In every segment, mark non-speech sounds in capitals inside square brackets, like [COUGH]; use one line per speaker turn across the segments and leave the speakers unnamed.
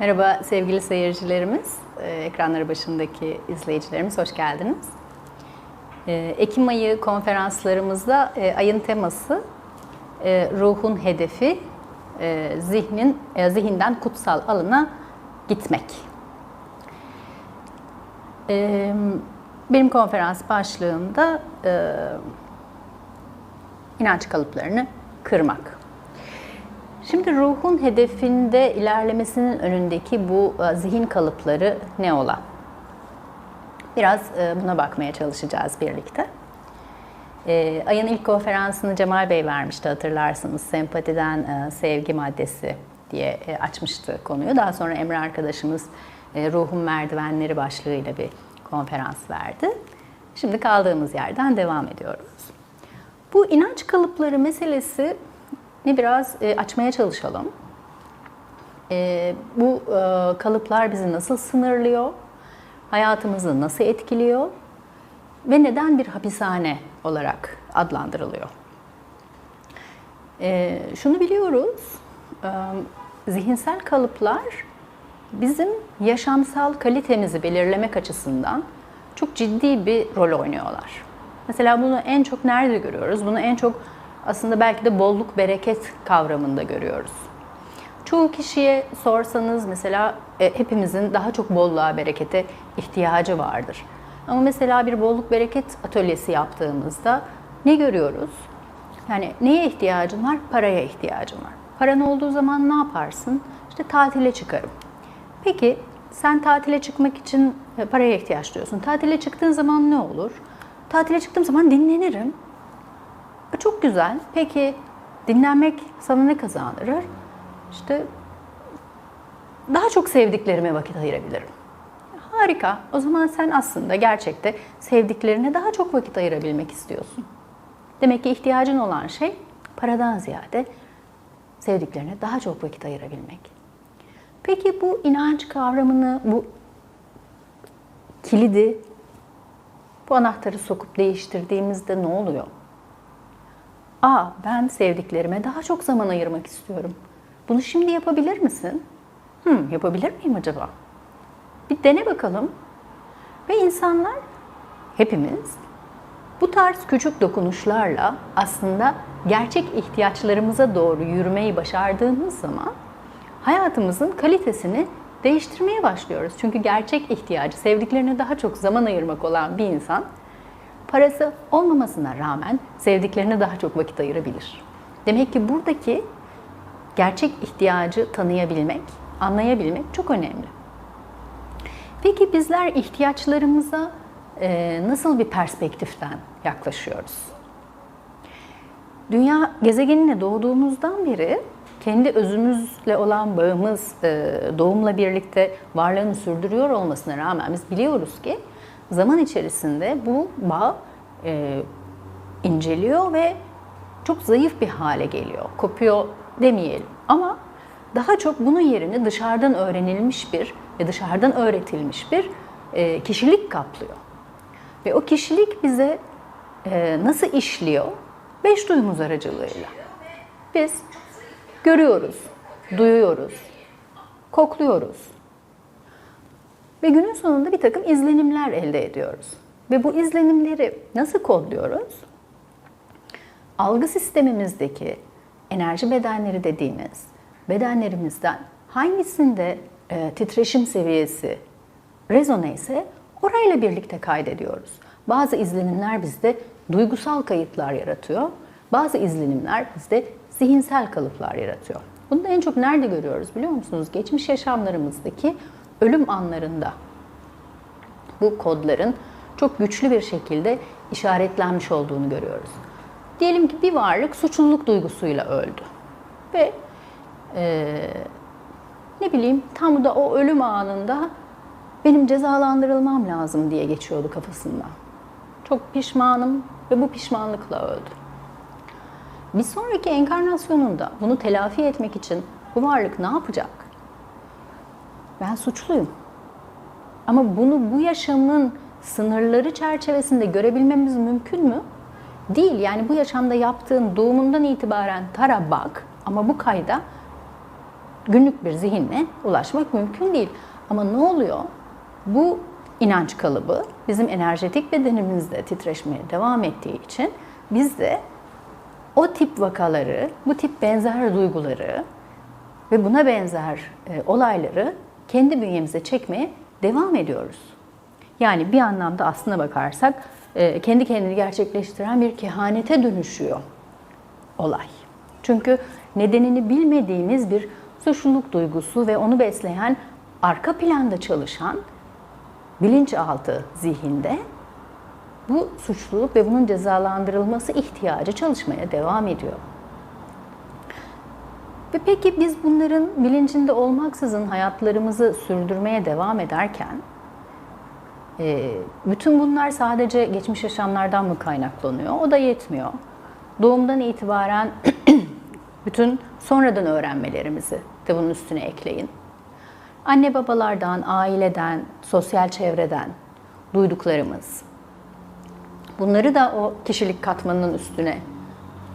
Merhaba sevgili seyircilerimiz, Ee, ekranları başındaki izleyicilerimiz hoş geldiniz. Ee, Ekim ayı konferanslarımızda e, ayın teması e, ruhun hedefi, e, zihnin e, zihinden kutsal alına gitmek. Ee, Benim konferans başlığımda e, inanç kalıplarını kırmak. Şimdi ruhun hedefinde ilerlemesinin önündeki bu e, zihin kalıpları ne ola? Biraz e, buna bakmaya çalışacağız birlikte. E, Ayın ilk konferansını Cemal Bey vermişti hatırlarsınız. Sempatiden e, sevgi maddesi diye e, açmıştı konuyu. Daha sonra Emre arkadaşımız e, ruhun merdivenleri başlığıyla bir konferans verdi. Şimdi kaldığımız yerden devam ediyoruz. Bu inanç kalıpları meselesi ne biraz e, açmaya çalışalım. E, bu e, kalıplar bizi nasıl sınırlıyor? Hayatımızı nasıl etkiliyor? Ve neden bir hapishane olarak adlandırılıyor? E, şunu biliyoruz, e, zihinsel kalıplar bizim yaşamsal kalitemizi belirlemek açısından çok ciddi bir rol oynuyorlar. Mesela bunu en çok nerede görüyoruz? Bunu en çok aslında belki de bolluk bereket kavramında görüyoruz. Çoğu kişiye sorsanız mesela e, hepimizin daha çok bolluğa berekete ihtiyacı vardır. Ama mesela bir bolluk bereket atölyesi yaptığımızda ne görüyoruz? Yani neye ihtiyacın var? Paraya ihtiyacın var. Paran olduğu zaman ne yaparsın? İşte tatile çıkarım. Peki sen tatile çıkmak için e, paraya ihtiyaç duyuyorsun. Tatile çıktığın zaman ne olur? Tatile çıktığım zaman dinlenirim. E, Çok güzel. Peki dinlenmek sana ne kazandırır? İşte daha çok sevdiklerime vakit ayırabilirim. Harika. O zaman sen aslında gerçekte sevdiklerine daha çok vakit ayırabilmek istiyorsun. Demek ki ihtiyacın olan şey paradan ziyade sevdiklerine daha çok vakit ayırabilmek. Peki bu inanç kavramını, bu kilidi, bu anahtarı sokup değiştirdiğimizde ne oluyor? Aa, ben sevdiklerime daha çok zaman ayırmak istiyorum. Bunu şimdi yapabilir misin? Hmm, yapabilir miyim acaba? Bir dene bakalım. Ve insanlar, hepimiz bu tarz küçük dokunuşlarla aslında gerçek ihtiyaçlarımıza doğru yürümeyi başardığımız zaman hayatımızın kalitesini değiştirmeye başlıyoruz. Çünkü gerçek ihtiyacı sevdiklerine daha çok zaman ayırmak olan bir insan parası olmamasına rağmen sevdiklerine daha çok vakit ayırabilir. Demek ki buradaki gerçek ihtiyacı tanıyabilmek, anlayabilmek çok önemli. Peki bizler ihtiyaçlarımıza e, nasıl bir perspektiften yaklaşıyoruz? Dünya gezegenine doğduğumuzdan beri kendi özümüzle olan bağımız e, doğumla birlikte varlığını sürdürüyor olmasına rağmen biz biliyoruz ki zaman içerisinde bu bağ e, inceliyor ve çok zayıf bir hale geliyor. Kopuyor demeyelim ama daha çok bunun yerini dışarıdan öğrenilmiş bir ve dışarıdan öğretilmiş bir e, kişilik kaplıyor. Ve o kişilik bize nasıl işliyor? Beş duyumuz aracılığıyla. Biz görüyoruz, duyuyoruz, kokluyoruz. Ve günün sonunda bir takım izlenimler elde ediyoruz. Ve bu izlenimleri nasıl kodluyoruz? Algı sistemimizdeki enerji bedenleri dediğimiz bedenlerimizden hangisinde e, titreşim seviyesi rezone ise orayla birlikte kaydediyoruz. Bazı izlenimler bizde duygusal kayıtlar yaratıyor. Bazı izlenimler bizde zihinsel kalıplar yaratıyor. Bunu da en çok nerede görüyoruz biliyor musunuz? Geçmiş yaşamlarımızdaki ölüm anlarında bu kodların çok güçlü bir şekilde işaretlenmiş olduğunu görüyoruz. Diyelim ki bir varlık suçluluk duygusuyla öldü ve e, ne bileyim tam da o ölüm anında benim cezalandırılmam lazım diye geçiyordu kafasından. Çok pişmanım ve bu pişmanlıkla öldü. Bir sonraki enkarnasyonunda bunu telafi etmek için bu varlık ne yapacak? Ben suçluyum. Ama bunu bu yaşamın sınırları çerçevesinde görebilmemiz mümkün mü? Değil. Yani bu yaşamda yaptığın doğumundan itibaren tara bak ama bu kayda günlük bir zihinle ulaşmak mümkün değil. Ama ne oluyor? Bu inanç kalıbı bizim enerjetik bedenimizde titreşmeye devam ettiği için biz de o tip vakaları, bu tip benzer duyguları ve buna benzer e, olayları kendi bünyemize çekmeye devam ediyoruz. Yani bir anlamda aslına bakarsak e, kendi kendini gerçekleştiren bir kehanete dönüşüyor olay. Çünkü nedenini bilmediğimiz bir suçluluk duygusu ve onu besleyen arka planda çalışan bilinçaltı zihinde bu suçluluk ve bunun cezalandırılması ihtiyacı çalışmaya devam ediyor. Ve peki biz bunların bilincinde olmaksızın hayatlarımızı sürdürmeye devam ederken e, bütün bunlar sadece geçmiş yaşamlardan mı kaynaklanıyor? O da yetmiyor. Doğumdan itibaren [CLEARS THROAT] bütün sonradan öğrenmelerimizi de bunun üstüne ekleyin. Anne babalardan, aileden, sosyal çevreden duyduklarımız. Bunları da o kişilik katmanının üstüne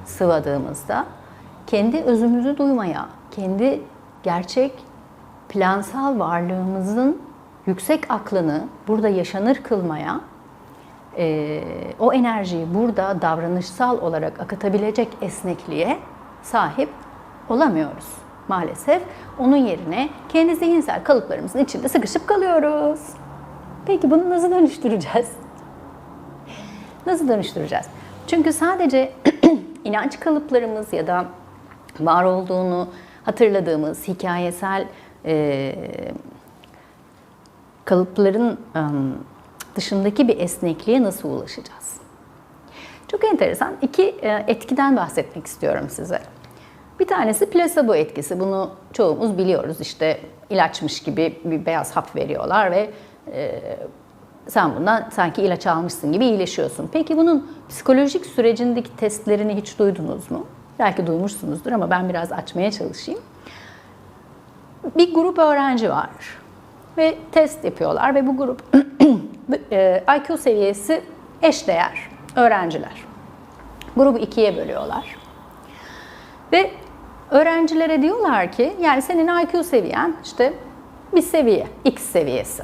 sıvadığımızda kendi özümüzü duymaya, kendi gerçek plansal varlığımızın yüksek aklını burada yaşanır kılmaya, e, o enerjiyi burada davranışsal olarak akıtabilecek esnekliğe sahip olamıyoruz maalesef. Onun yerine kendi zihinsel kalıplarımızın içinde sıkışıp kalıyoruz. Peki bunu nasıl dönüştüreceğiz? Nasıl dönüştüreceğiz? Çünkü sadece [CLEARS THROAT] inanç kalıplarımız ya da var olduğunu hatırladığımız hikayesel e, kalıpların e, dışındaki bir esnekliğe nasıl ulaşacağız? Çok enteresan iki etkiden bahsetmek istiyorum size. Bir tanesi plasebo etkisi. Bunu çoğumuz biliyoruz. İşte ilaçmış gibi bir beyaz hap veriyorlar ve e, sen bundan sanki ilaç almışsın gibi iyileşiyorsun. Peki bunun psikolojik sürecindeki testlerini hiç duydunuz mu? Belki duymuşsunuzdur ama ben biraz açmaya çalışayım. Bir grup öğrenci var ve test yapıyorlar ve bu grup [CLEARS THROAT] e, IQ seviyesi eşdeğer öğrenciler. Grubu ikiye bölüyorlar. Ve öğrencilere diyorlar ki yani senin IQ seviyen işte bir seviye, X seviyesi.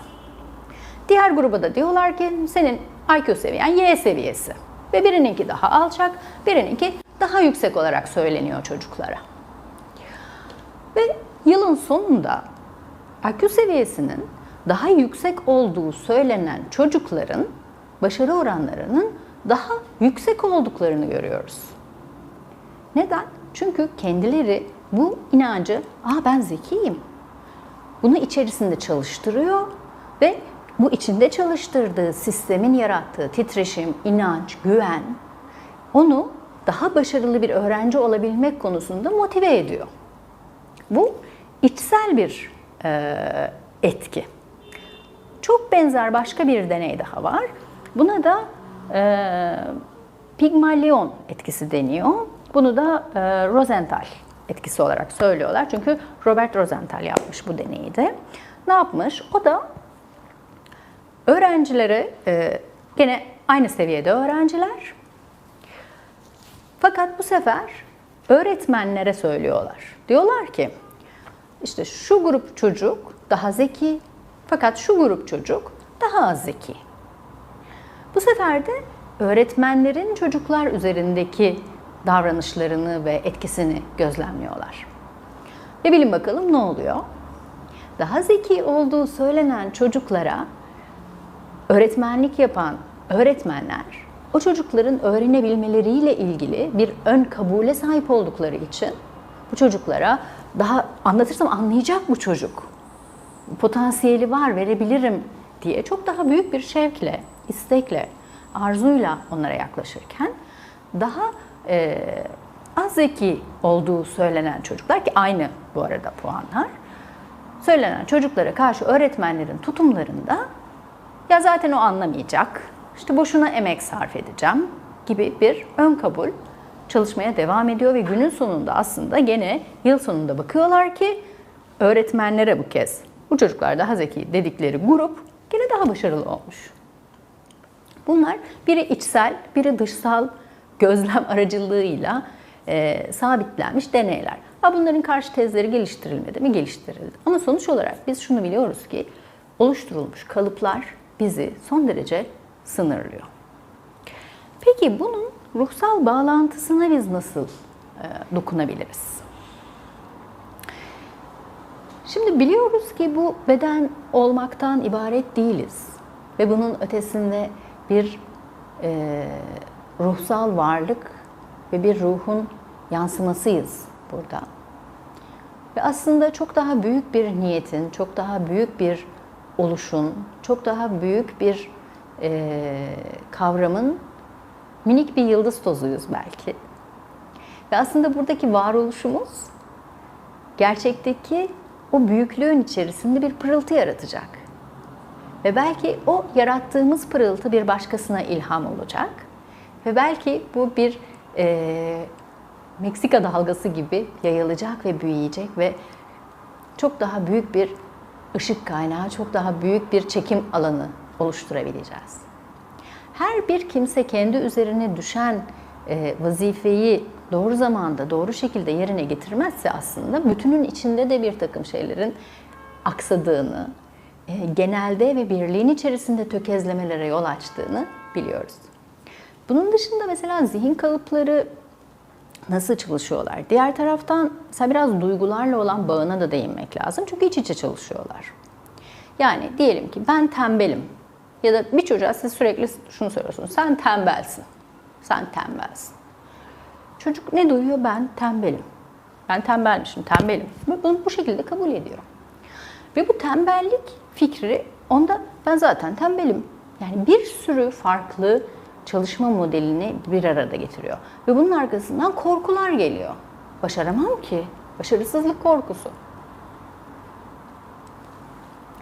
Diğer gruba da diyorlar ki senin IQ seviyen Y seviyesi. Ve birininki daha alçak, birininki daha yüksek olarak söyleniyor çocuklara. Ve yılın sonunda IQ seviyesinin daha yüksek olduğu söylenen çocukların başarı oranlarının daha yüksek olduklarını görüyoruz. Neden? Çünkü kendileri bu inancı, aa ben zekiyim. Bunu içerisinde çalıştırıyor ve bu içinde çalıştırdığı sistemin yarattığı titreşim, inanç, güven onu daha başarılı bir öğrenci olabilmek konusunda motive ediyor. Bu içsel bir e, etki. Çok benzer başka bir deney daha var. Buna da e, Pigmalion etkisi deniyor. Bunu da e, Rosenthal etkisi olarak söylüyorlar. Çünkü Robert Rosenthal yapmış bu deneyi de. Ne yapmış? O da öğrencilere e, gene aynı seviyede öğrenciler. Fakat bu sefer öğretmenlere söylüyorlar. Diyorlar ki işte şu grup çocuk daha zeki fakat şu grup çocuk daha az zeki. Bu sefer de öğretmenlerin çocuklar üzerindeki davranışlarını ve etkisini gözlemliyorlar. Ve bilin bakalım ne oluyor? Daha zeki olduğu söylenen çocuklara öğretmenlik yapan öğretmenler o çocukların öğrenebilmeleriyle ilgili bir ön kabule sahip oldukları için bu çocuklara daha anlatırsam anlayacak bu çocuk. Potansiyeli var, verebilirim diye çok daha büyük bir şevkle, istekle, arzuyla onlara yaklaşırken daha e, az zeki olduğu söylenen çocuklar ki aynı bu arada puanlar söylenen çocuklara karşı öğretmenlerin tutumlarında ya zaten o anlamayacak, işte boşuna emek sarf edeceğim gibi bir ön kabul çalışmaya devam ediyor ve günün sonunda aslında gene yıl sonunda bakıyorlar ki öğretmenlere bu kez bu çocuklar daha zeki dedikleri grup gene daha başarılı olmuş. Bunlar biri içsel, biri dışsal gözlem [LAUGHS] aracılığıyla e, sabitlenmiş deneyler. Ha bunların karşı tezleri geliştirilmedi mi? Geliştirildi. Ama sonuç olarak biz şunu biliyoruz ki oluşturulmuş kalıplar bizi son derece sınırlıyor. Peki bunun ruhsal bağlantısına biz nasıl e, dokunabiliriz? Şimdi biliyoruz ki bu beden olmaktan ibaret değiliz ve bunun ötesinde bir e, ruhsal varlık ve bir ruhun yansımasıyız burada. Ve aslında çok daha büyük bir niyetin, çok daha büyük bir oluşun, çok daha büyük bir e, kavramın minik bir yıldız tozuyuz belki. Ve aslında buradaki varoluşumuz gerçekteki o büyüklüğün içerisinde bir pırıltı yaratacak. Ve belki o yarattığımız pırıltı bir başkasına ilham olacak. Ve belki bu bir e, Meksika dalgası gibi yayılacak ve büyüyecek ve çok daha büyük bir ışık kaynağı, çok daha büyük bir çekim alanı oluşturabileceğiz. Her bir kimse kendi üzerine düşen e, vazifeyi doğru zamanda, doğru şekilde yerine getirmezse aslında bütünün içinde de bir takım şeylerin aksadığını, e, genelde ve birliğin içerisinde tökezlemelere yol açtığını biliyoruz. Bunun dışında mesela zihin kalıpları nasıl çalışıyorlar? Diğer taraftan mesela biraz duygularla olan bağına da değinmek lazım. Çünkü iç içe çalışıyorlar. Yani diyelim ki ben tembelim. Ya da bir çocuğa siz sürekli şunu söylüyorsunuz. Sen tembelsin. Sen tembelsin. Çocuk ne duyuyor? Ben tembelim. Ben tembelmişim, tembelim. Bunu bu şekilde kabul ediyor. Ve bu tembellik fikri onda ben zaten tembelim. Yani bir sürü farklı çalışma modelini bir arada getiriyor. Ve bunun arkasından korkular geliyor. Başaramam ki. Başarısızlık korkusu.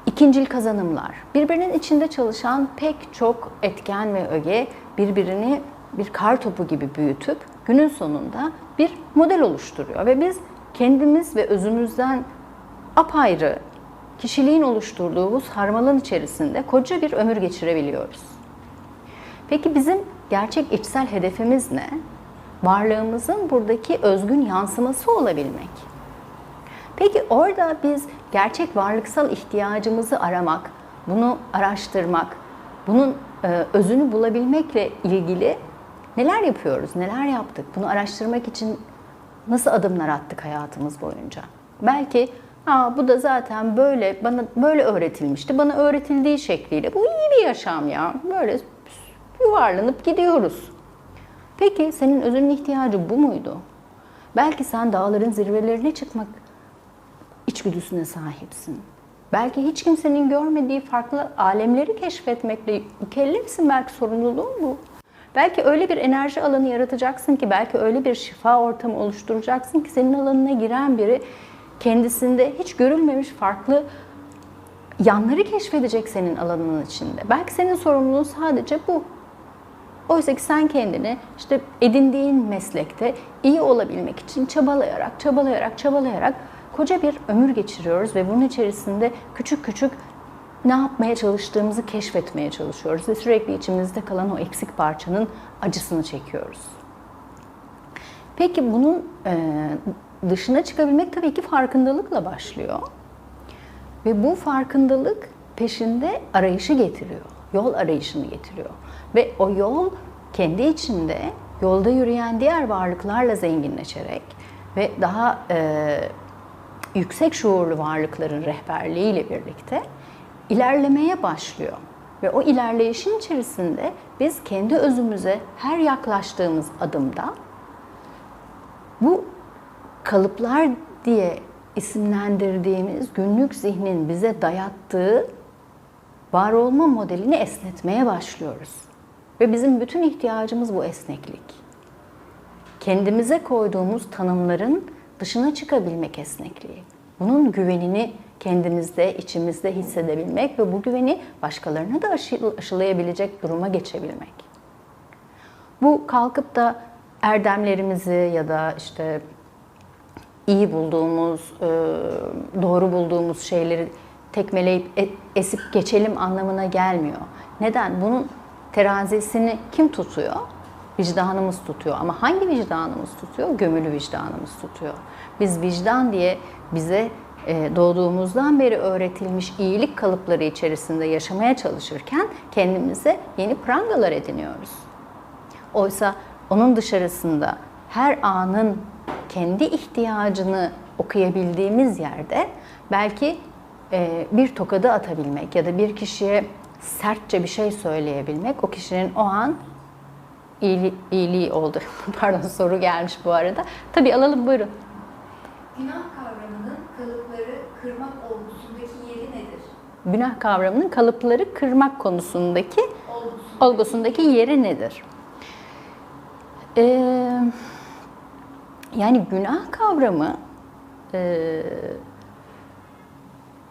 İkincil kazanımlar. Birbirinin içinde çalışan pek çok etken ve öge birbirini bir kar topu gibi büyütüp günün sonunda bir model oluşturuyor. Ve biz kendimiz ve özümüzden apayrı kişiliğin oluşturduğu bu sarmalın içerisinde koca bir ömür geçirebiliyoruz. Peki bizim gerçek içsel hedefimiz ne? Varlığımızın buradaki özgün yansıması olabilmek. Peki orada biz gerçek varlıksal ihtiyacımızı aramak, bunu araştırmak, bunun e, özünü bulabilmekle ilgili neler yapıyoruz, neler yaptık? Bunu araştırmak için nasıl adımlar attık hayatımız boyunca? Belki Aa, bu da zaten böyle bana böyle öğretilmişti. Bana öğretildiği şekliyle bu iyi bir yaşam ya. Böyle yuvarlanıp gidiyoruz. Peki senin özünün ihtiyacı bu muydu? Belki sen dağların zirvelerine çıkmak içgüdüsüne sahipsin. Belki hiç kimsenin görmediği farklı alemleri keşfetmekle mükellefsin. Belki sorumluluğun bu. Belki öyle bir enerji alanı yaratacaksın ki, belki öyle bir şifa ortamı oluşturacaksın ki senin alanına giren biri kendisinde hiç görülmemiş farklı yanları keşfedecek senin alanının içinde. Belki senin sorumluluğun sadece bu. Oysa ki sen kendini işte edindiğin meslekte iyi olabilmek için çabalayarak, çabalayarak, çabalayarak koca bir ömür geçiriyoruz ve bunun içerisinde küçük küçük ne yapmaya çalıştığımızı keşfetmeye çalışıyoruz ve sürekli içimizde kalan o eksik parçanın acısını çekiyoruz. Peki bunun dışına çıkabilmek tabii ki farkındalıkla başlıyor. Ve bu farkındalık peşinde arayışı getiriyor. Yol arayışını getiriyor. Ve o yol kendi içinde yolda yürüyen diğer varlıklarla zenginleşerek ve daha e, yüksek şuurlu varlıkların rehberliğiyle birlikte ilerlemeye başlıyor. Ve o ilerleyişin içerisinde biz kendi özümüze her yaklaştığımız adımda bu kalıplar diye isimlendirdiğimiz günlük zihnin bize dayattığı var olma modelini esnetmeye başlıyoruz. Ve bizim bütün ihtiyacımız bu esneklik. Kendimize koyduğumuz tanımların dışına çıkabilmek esnekliği. Bunun güvenini kendimizde, içimizde hissedebilmek ve bu güveni başkalarına da aşılayabilecek duruma geçebilmek. Bu kalkıp da erdemlerimizi ya da işte iyi bulduğumuz, doğru bulduğumuz şeyleri tekmeleyip e, esip geçelim anlamına gelmiyor. Neden? Bunun terazisini kim tutuyor? Vicdanımız tutuyor. Ama hangi vicdanımız tutuyor? Gömülü vicdanımız tutuyor. Biz vicdan diye bize e, doğduğumuzdan beri öğretilmiş iyilik kalıpları içerisinde yaşamaya çalışırken kendimize yeni prangalar ediniyoruz. Oysa onun dışarısında her anın kendi ihtiyacını okuyabildiğimiz yerde belki bir tokadı atabilmek ya da bir kişiye sertçe bir şey söyleyebilmek o kişinin o an iyiliği, iyiliği oldu. [LAUGHS] Pardon soru gelmiş bu arada. Tabii alalım buyurun.
Günah kavramının kalıpları kırmak olgusundaki yeri nedir?
Günah kavramının kalıpları kırmak konusundaki
Olgusundaki
olgusundaki yeri nedir? Ee, yani günah kavramı e,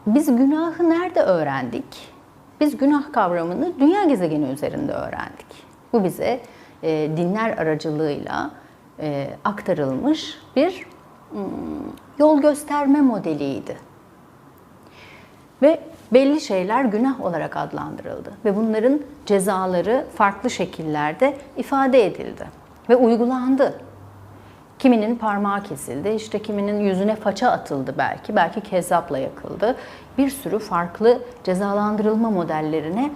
biz günahı nerede öğrendik? Biz günah kavramını dünya gezegeni üzerinde öğrendik. Bu bize e, dinler aracılığıyla e, aktarılmış bir mm, yol gösterme modeliydi. Ve belli şeyler günah olarak adlandırıldı ve bunların cezaları farklı şekillerde ifade edildi ve uygulandı. Kiminin parmağı kesildi, işte kiminin yüzüne faça atıldı belki, belki kezzapla yakıldı. Bir sürü farklı cezalandırılma modellerine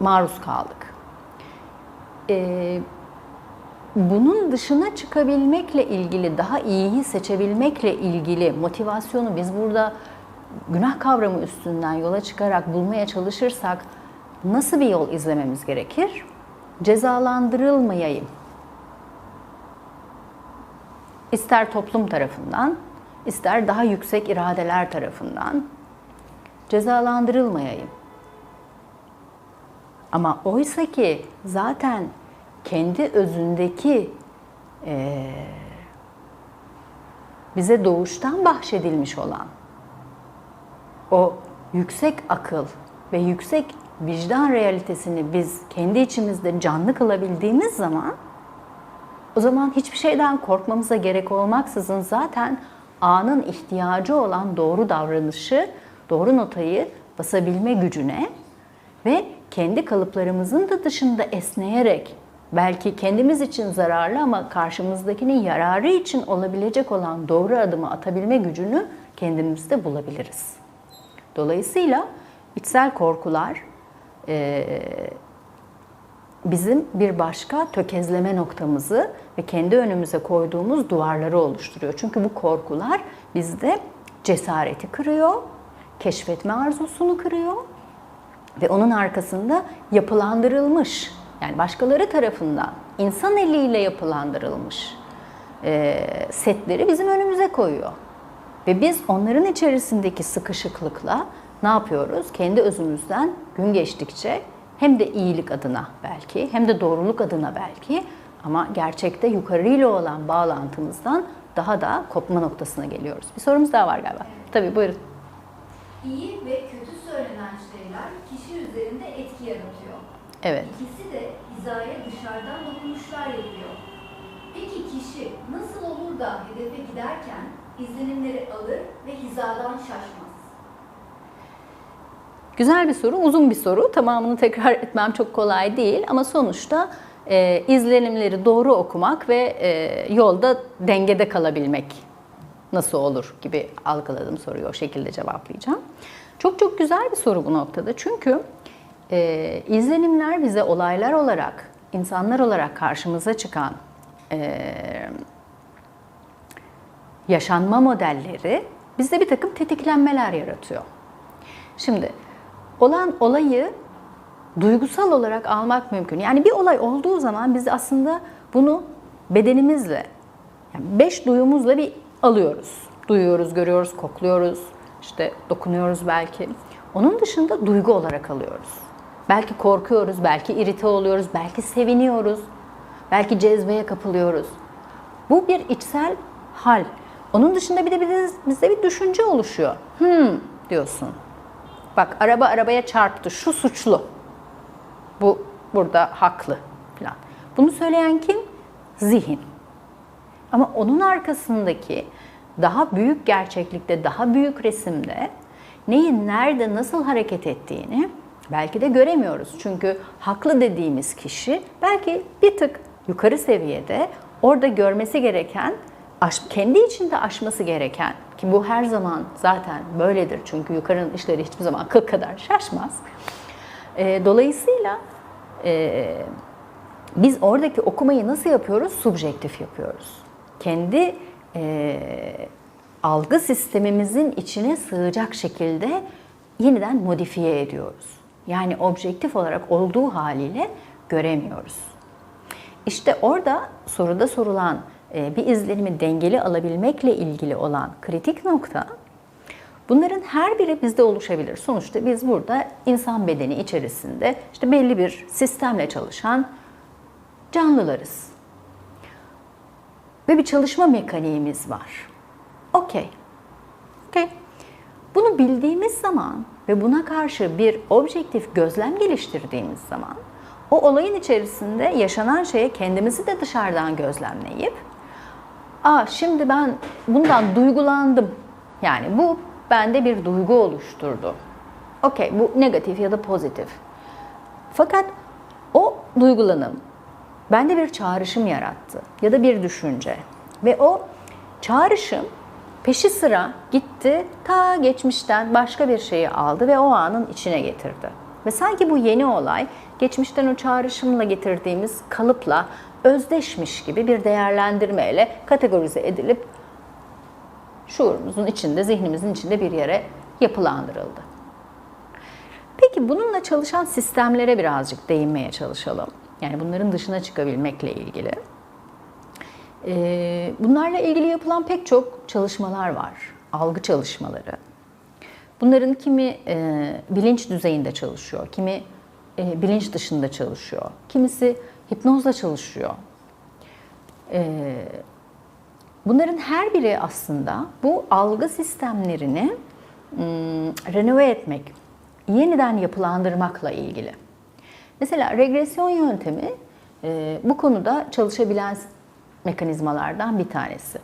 maruz kaldık. Ee, bunun dışına çıkabilmekle ilgili, daha iyiyi seçebilmekle ilgili motivasyonu biz burada günah kavramı üstünden yola çıkarak bulmaya çalışırsak nasıl bir yol izlememiz gerekir? Cezalandırılmayayım. İster toplum tarafından, ister daha yüksek iradeler tarafından cezalandırılmayayım. Ama oysa ki zaten kendi özündeki eee, bize doğuştan bahşedilmiş olan o yüksek akıl ve yüksek vicdan realitesini biz kendi içimizde canlı kılabildiğimiz zaman o zaman hiçbir şeyden korkmamıza gerek olmaksızın zaten anın ihtiyacı olan doğru davranışı, doğru notayı basabilme gücüne ve kendi kalıplarımızın da dışında esneyerek belki kendimiz için zararlı ama karşımızdakinin yararı için olabilecek olan doğru adımı atabilme gücünü kendimizde bulabiliriz. Dolayısıyla içsel korkular bizim bir başka tökezleme noktamızı ve kendi önümüze koyduğumuz duvarları oluşturuyor. Çünkü bu korkular bizde cesareti kırıyor, keşfetme arzusunu kırıyor ve onun arkasında yapılandırılmış, yani başkaları tarafından insan eliyle yapılandırılmış eee, setleri bizim önümüze koyuyor. Ve biz onların içerisindeki sıkışıklıkla ne yapıyoruz? Kendi özümüzden gün geçtikçe hem de iyilik adına belki hem de doğruluk adına belki ama gerçekte yukarıyla olan bağlantımızdan daha da kopma noktasına geliyoruz. Bir sorumuz daha var galiba. Tabii buyurun.
İyi ve kötü söylenen şeyler kişi üzerinde etki yaratıyor.
Evet.
İkisi de hizaya dışarıdan dokunuşlar yapıyor. Peki kişi nasıl olur da hedefe giderken izlenimleri alır ve hizadan şaşmaz?
Güzel bir soru, uzun bir soru. Tamamını tekrar [LAUGHS] etmem çok kolay değil ama sonuçta e, izlenimleri doğru okumak ve e, yolda dengede kalabilmek nasıl olur gibi algıladım soruyu o şekilde cevaplayacağım. Çok çok güzel bir soru bu noktada çünkü e, izlenimler bize olaylar olarak, insanlar olarak karşımıza çıkan e, yaşanma modelleri bizde bir takım tetiklenmeler yaratıyor. Şimdi olan olayı duygusal olarak almak mümkün. Yani bir olay olduğu zaman biz aslında bunu bedenimizle, yani beş duyumuzla bir alıyoruz. Duyuyoruz, görüyoruz, kokluyoruz, işte dokunuyoruz belki. Onun dışında duygu olarak alıyoruz. Belki korkuyoruz, belki irite oluyoruz, belki seviniyoruz, belki cezbeye kapılıyoruz. Bu bir içsel hal. Onun dışında bir de biz- bizde bir düşünce oluşuyor. Hmm diyorsun. Bak araba arabaya çarptı. Şu suçlu. Bu burada haklı falan. Bunu söyleyen kim? Zihin. Ama onun arkasındaki daha büyük gerçeklikte, daha büyük resimde neyin nerede nasıl hareket ettiğini Belki de göremiyoruz. Çünkü haklı dediğimiz kişi belki bir tık yukarı seviyede orada görmesi gereken, aş- kendi içinde aşması gereken ki bu her zaman zaten böyledir. Çünkü yukarının işleri hiçbir zaman akıl kadar şaşmaz. E, dolayısıyla e, biz oradaki okumayı nasıl yapıyoruz? Subjektif yapıyoruz. Kendi e, algı sistemimizin içine sığacak şekilde yeniden modifiye ediyoruz. Yani objektif olarak olduğu haliyle göremiyoruz. İşte orada soruda sorulan bir izlenimi dengeli alabilmekle ilgili olan kritik nokta bunların her biri bizde oluşabilir. Sonuçta biz burada insan bedeni içerisinde işte belli bir sistemle çalışan canlılarız. Ve bir çalışma mekaniğimiz var. Okey. Okey. Bunu bildiğimiz zaman ve buna karşı bir objektif gözlem geliştirdiğimiz zaman o olayın içerisinde yaşanan şeye kendimizi de dışarıdan gözlemleyip Aa şimdi ben bundan duygulandım. Yani bu bende bir duygu oluşturdu. Okey bu negatif ya da pozitif. Fakat o duygulanım bende bir çağrışım yarattı ya da bir düşünce. Ve o çağrışım peşi sıra gitti ta geçmişten başka bir şeyi aldı ve o anın içine getirdi. Ve sanki bu yeni olay geçmişten o çağrışımla getirdiğimiz kalıpla özdeşmiş gibi bir değerlendirmeyle kategorize edilip şuurumuzun içinde, zihnimizin içinde bir yere yapılandırıldı. Peki bununla çalışan sistemlere birazcık değinmeye çalışalım. Yani bunların dışına çıkabilmekle ilgili. Ee, Bunlarla ilgili yapılan pek çok çalışmalar var. Algı çalışmaları. Bunların kimi e, bilinç düzeyinde çalışıyor, kimi e, bilinç dışında çalışıyor, kimisi hipnozla çalışıyor. E, bunların her biri aslında bu algı sistemlerini m, renove etmek, yeniden yapılandırmakla ilgili. Mesela regresyon yöntemi e, bu konuda çalışabilen mekanizmalardan bir tanesi.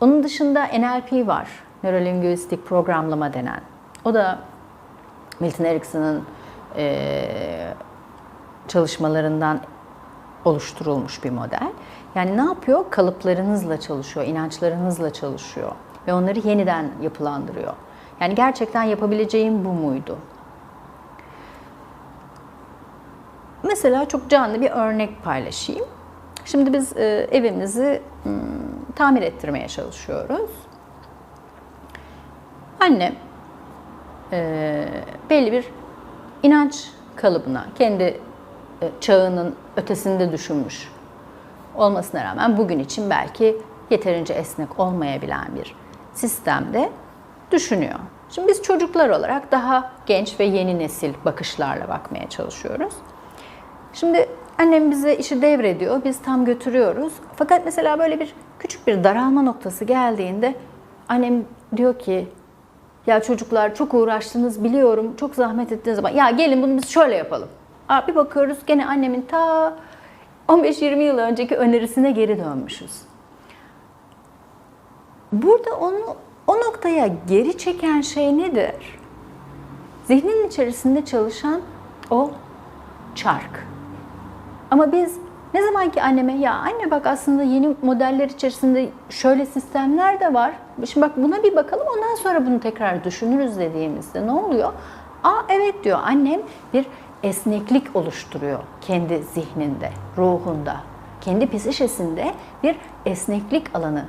Onun dışında NLP var, nörolinguistik programlama denen. O da Milton Erickson'ın e, çalışmalarından oluşturulmuş bir model. Yani ne yapıyor? Kalıplarınızla çalışıyor, inançlarınızla çalışıyor ve onları yeniden yapılandırıyor. Yani gerçekten yapabileceğim bu muydu? Mesela çok canlı bir örnek paylaşayım. Şimdi biz e, evimizi tamir ettirmeye çalışıyoruz. Annem e, belli bir inanç kalıbına, kendi çağının ötesinde düşünmüş olmasına rağmen bugün için belki yeterince esnek olmayabilen bir sistemde düşünüyor. Şimdi biz çocuklar olarak daha genç ve yeni nesil bakışlarla bakmaya çalışıyoruz. Şimdi annem bize işi devrediyor, biz tam götürüyoruz. Fakat mesela böyle bir küçük bir daralma noktası geldiğinde annem diyor ki ya çocuklar çok uğraştınız biliyorum, çok zahmet ettiniz ama ya gelin bunu biz şöyle yapalım. Aa, bir bakıyoruz gene annemin ta 15-20 yıl önceki önerisine geri dönmüşüz. Burada onu o noktaya geri çeken şey nedir? Zihnin içerisinde çalışan o çark. Ama biz ne zaman ki anneme ya anne bak aslında yeni modeller içerisinde şöyle sistemler de var. Şimdi bak buna bir bakalım ondan sonra bunu tekrar düşünürüz dediğimizde ne oluyor? Aa evet diyor annem bir esneklik oluşturuyor kendi zihninde, ruhunda, kendi psişesinde bir esneklik alanı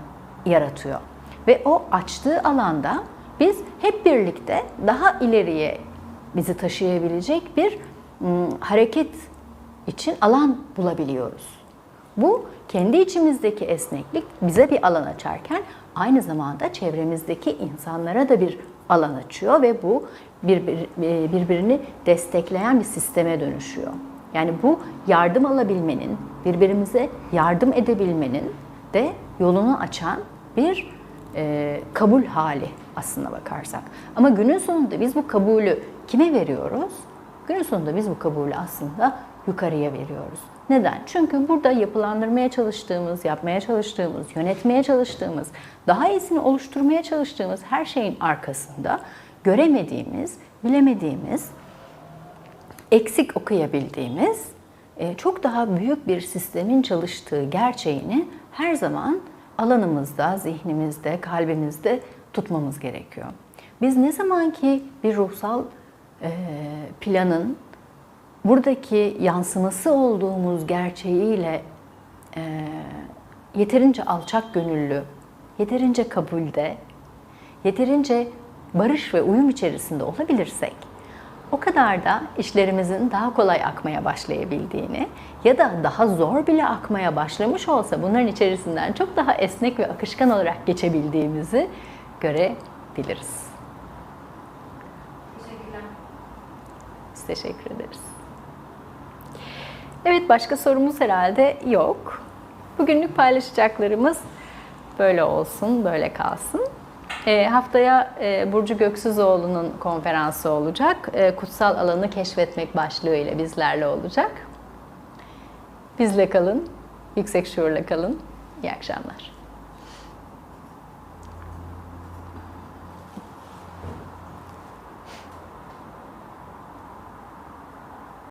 yaratıyor. Ve o açtığı alanda biz hep birlikte daha ileriye bizi taşıyabilecek bir hareket için alan bulabiliyoruz. Bu kendi içimizdeki esneklik bize bir alan açarken aynı zamanda çevremizdeki insanlara da bir alan açıyor ve bu birbir, birbirini destekleyen bir sisteme dönüşüyor. Yani bu yardım alabilmenin, birbirimize yardım edebilmenin de yolunu açan bir e, kabul hali aslına bakarsak. Ama günün sonunda biz bu kabulü kime veriyoruz? Günün sonunda biz bu kabulü aslında yukarıya veriyoruz. Neden? Çünkü burada yapılandırmaya çalıştığımız, yapmaya çalıştığımız, yönetmeye çalıştığımız, daha iyisini oluşturmaya çalıştığımız her şeyin arkasında göremediğimiz, bilemediğimiz eksik okuyabildiğimiz, e, çok daha büyük bir sistemin çalıştığı gerçeğini her zaman alanımızda, zihnimizde, kalbimizde tutmamız gerekiyor. Biz ne zaman ki bir ruhsal e, planın buradaki yansıması olduğumuz gerçeğiyle e, yeterince alçak gönüllü, yeterince kabulde, yeterince barış ve uyum içerisinde olabilirsek, o kadar da işlerimizin daha kolay akmaya başlayabildiğini ya da daha zor bile akmaya başlamış olsa bunların içerisinden çok daha esnek ve akışkan olarak geçebildiğimizi görebiliriz.
Teşekkürler.
Biz teşekkür ederiz. Evet başka sorumuz herhalde yok. Bugünlük paylaşacaklarımız böyle olsun, böyle kalsın. E, haftaya e, Burcu Göksüzoğlu'nun konferansı olacak. E, kutsal alanı keşfetmek başlığıyla bizlerle olacak. Bizle kalın, yüksek şuurla kalın. İyi akşamlar.